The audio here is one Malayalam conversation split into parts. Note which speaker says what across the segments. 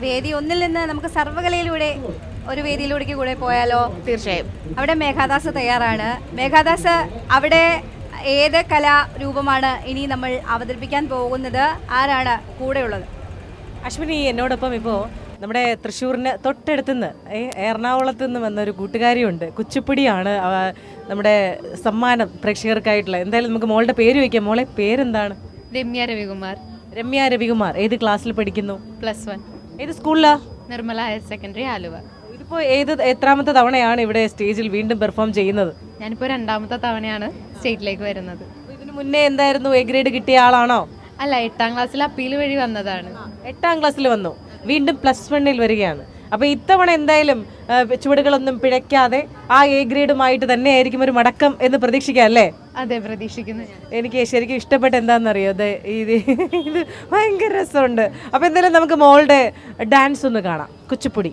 Speaker 1: വേദി ഒന്നിൽ നിന്ന് നമുക്ക് സർവകലയിലൂടെ ഒരു വേദിയിലൂടെ കൂടെ പോയാലോ?
Speaker 2: തീർച്ചയായും.
Speaker 1: അവിടെ മേഘാദാസ് തയ്യാറാണ്. മേഘാദാസ് അവിടെ ഏത് കലാരൂപമാണ് ഇനി നമ്മൾ അവതരിപ്പിക്കാൻ പോകുന്നത്? ആരാണ് കൂടെയുള്ളത്?
Speaker 2: അശ്വിനി എന്നോടൊപ്പം ഇപ്പോൾ നമ്മുടെ തൃശ്ശൂരിന് തൊട്ടടുത്തുനിന്ന് എറണാകുളത്തു എറണാകുളത്ത് നിന്ന് വന്ന ഒരു കൂട്ടുകാരിയുണ്ട്. കുച്ചിപ്പുടിയാണ് നമ്മുടെ സമ്മാനം പ്രേക്ഷകർക്കായിട്ടുള്ള എന്തായാലും നമുക്ക് മോളുടെ പേര് വയ്ക്കാം. മോളെ പേരെന്താണ്?
Speaker 3: രമ്യ രവികുമാർ.
Speaker 2: രമ്യ രവികുമാർ. ഏത് ക്ലാസ്സിൽ പഠിക്കുന്നു?
Speaker 3: Plus one.
Speaker 2: ഏത് സ്കൂളിലാ?
Speaker 3: Nirmala higher secondary Aluva.
Speaker 2: ഇതിപ്പോ ഏത് എത്രാമത്തെ തവണയാണ് ഇവിടെ സ്റ്റേജിൽ വീണ്ടും പെർഫോം ചെയ്യുന്നത്?
Speaker 3: ഞാനിപ്പോ രണ്ടാമത്തെ തവണയാണ് സ്റ്റേറ്റിലേക്ക് വരുന്നത്.
Speaker 2: ഇതിനു മുന്നേ എന്തായിരുന്നു? എ ഗ്രേഡ് കിട്ടിയ ആളാണോ?
Speaker 3: അല്ല എട്ടാം ക്ലാസ്സിൽ അപ്പീൽ വഴി വന്നതാണ്.
Speaker 2: എട്ടാം ക്ലാസ്സിൽ വന്നു. വീണ്ടും പ്ലസ് വണ്ണിൽ വരികയാണ്. അപ്പോൾ ഇത്തവണ എന്തായാലും ചുവടുകളൊന്നും പിഴയ്ക്കാതെ ആ എ ഗ്രേഡുമായിട്ട് തന്നെ ആയിരിക്കും ഒരു മടക്കം എന്ന് പ്രതീക്ഷിക്കാം അല്ലേ?
Speaker 3: അതെ പ്രതീക്ഷിക്കുന്നു
Speaker 2: എനിക്ക് ശരിക്കും ഇഷ്ടപ്പെട്ട എന്താണെന്നറിയോ? അതെ ഇത് ഇത് ഭയങ്കര രസമുണ്ട്. അപ്പോൾ എന്തായാലും നമുക്ക് മോളുടെ ഡാൻസ് ഒന്ന് കാണാം. കുച്ചിപ്പുടി.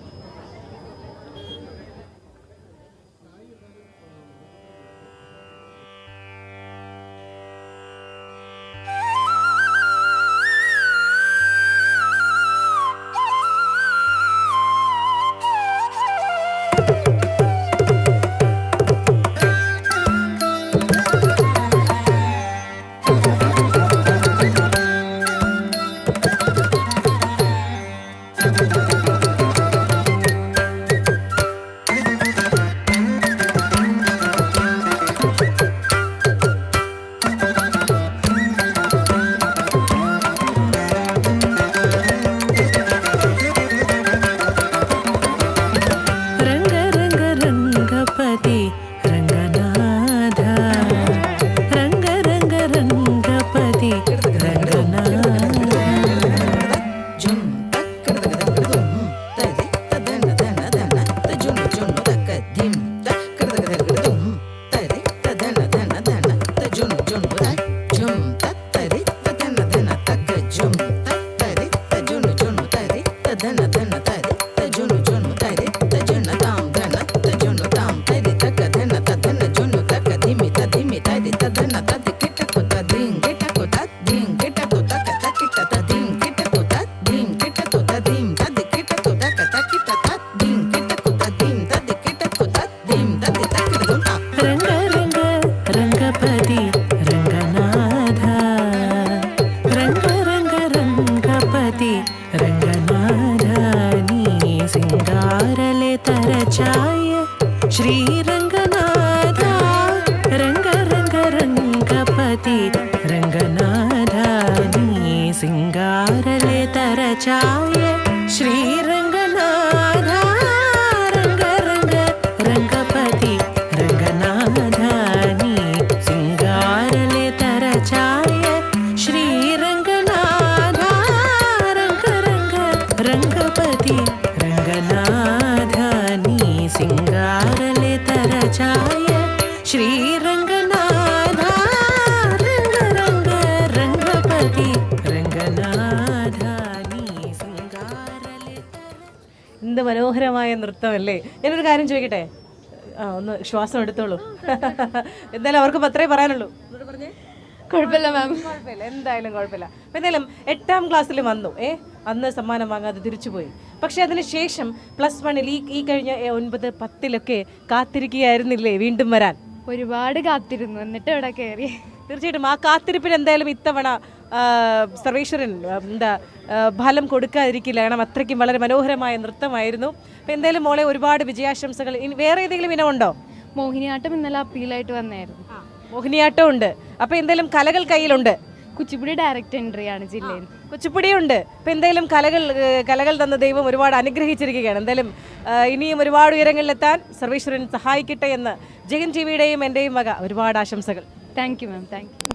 Speaker 4: తరచాయ. శ్రీరంగనాథ రంగ రంగ రంగపతి. రంగనాథ నీ సింగారలే తరచాయ. സിംഗാരലിതര ചായ ശ്രീരംഗനാഥ രംഗ രംഗപതി.
Speaker 2: എന്ത് മനോഹരമായ നൃത്തമല്ലേ? ഞാനൊരു കാര്യം ചോദിക്കട്ടെ? ആ ഒന്ന് ശ്വാസം എടുത്തോളൂ. എന്തായാലും അവർക്ക് അത്രേ പറയാനുള്ളൂ.
Speaker 3: കുഴപ്പമില്ല മാം
Speaker 2: കുഴപ്പമില്ല എന്തായാലും കുഴപ്പമില്ല. എന്തായാലും എട്ടാം ക്ലാസ്സിൽ വന്നു. ഏ അന്ന് സമ്മാനം വാങ്ങാതെ തിരിച്ചുപോയി. പക്ഷേ അതിന് ശേഷം പ്ലസ് വണ്ണിൽ ഈ ഈ കഴിഞ്ഞ ഒൻപത് പത്തിലൊക്കെ കാത്തിരിക്കുകയായിരുന്നില്ലേ വീണ്ടും വരാൻ?
Speaker 3: ഒരുപാട് കാത്തിരുന്നു. എന്നിട്ട് ഇവിടെ കയറി?
Speaker 2: തീർച്ചയായിട്ടും ആ കാത്തിരിപ്പിന് എന്തായാലും ഇത്തവണ സർവേശ്വരൻ എന്താ ഫലം കൊടുക്കാതിരിക്കില്ല. കാരണം അത്രയ്ക്കും വളരെ മനോഹരമായ നൃത്തമായിരുന്നു. അപ്പം എന്തായാലും മോളെ ഒരുപാട് വിജയാശംസകൾ. ഇനി വേറെ ഏതെങ്കിലും ഇനമുണ്ടോ
Speaker 3: മോഹിനിയാട്ടം ഇന്നലെ അപ്പീലായിട്ട് വന്നായിരുന്നു.
Speaker 2: മോഹിനിയാട്ടം ഉണ്ട്. അപ്പം എന്തായാലും കലകൾ കയ്യിലുണ്ട്.
Speaker 3: കുച്ചിപ്പുടി ഡയറക്റ്റ് എൻട്രി ആണ് ജില്ലയിൽ.
Speaker 2: കുച്ചിപ്പുടിയുണ്ട്. ഇപ്പൊ എന്തെങ്കിലും കലകൾ കലകൾ തന്ന ദൈവം ഒരുപാട് അനുഗ്രഹിച്ചിരിക്കുകയാണ്. എന്തായാലും ഇനിയും ഒരുപാട് ഉയരങ്ങളിലെത്താൻ സർവേശ്വരൻ സഹായിക്കട്ടെ എന്ന് ജഗൻ ടി വിയുടെയും എന്റെയും വക ഒരുപാട് ആശംസകൾ.
Speaker 3: Thank you ma'am thank you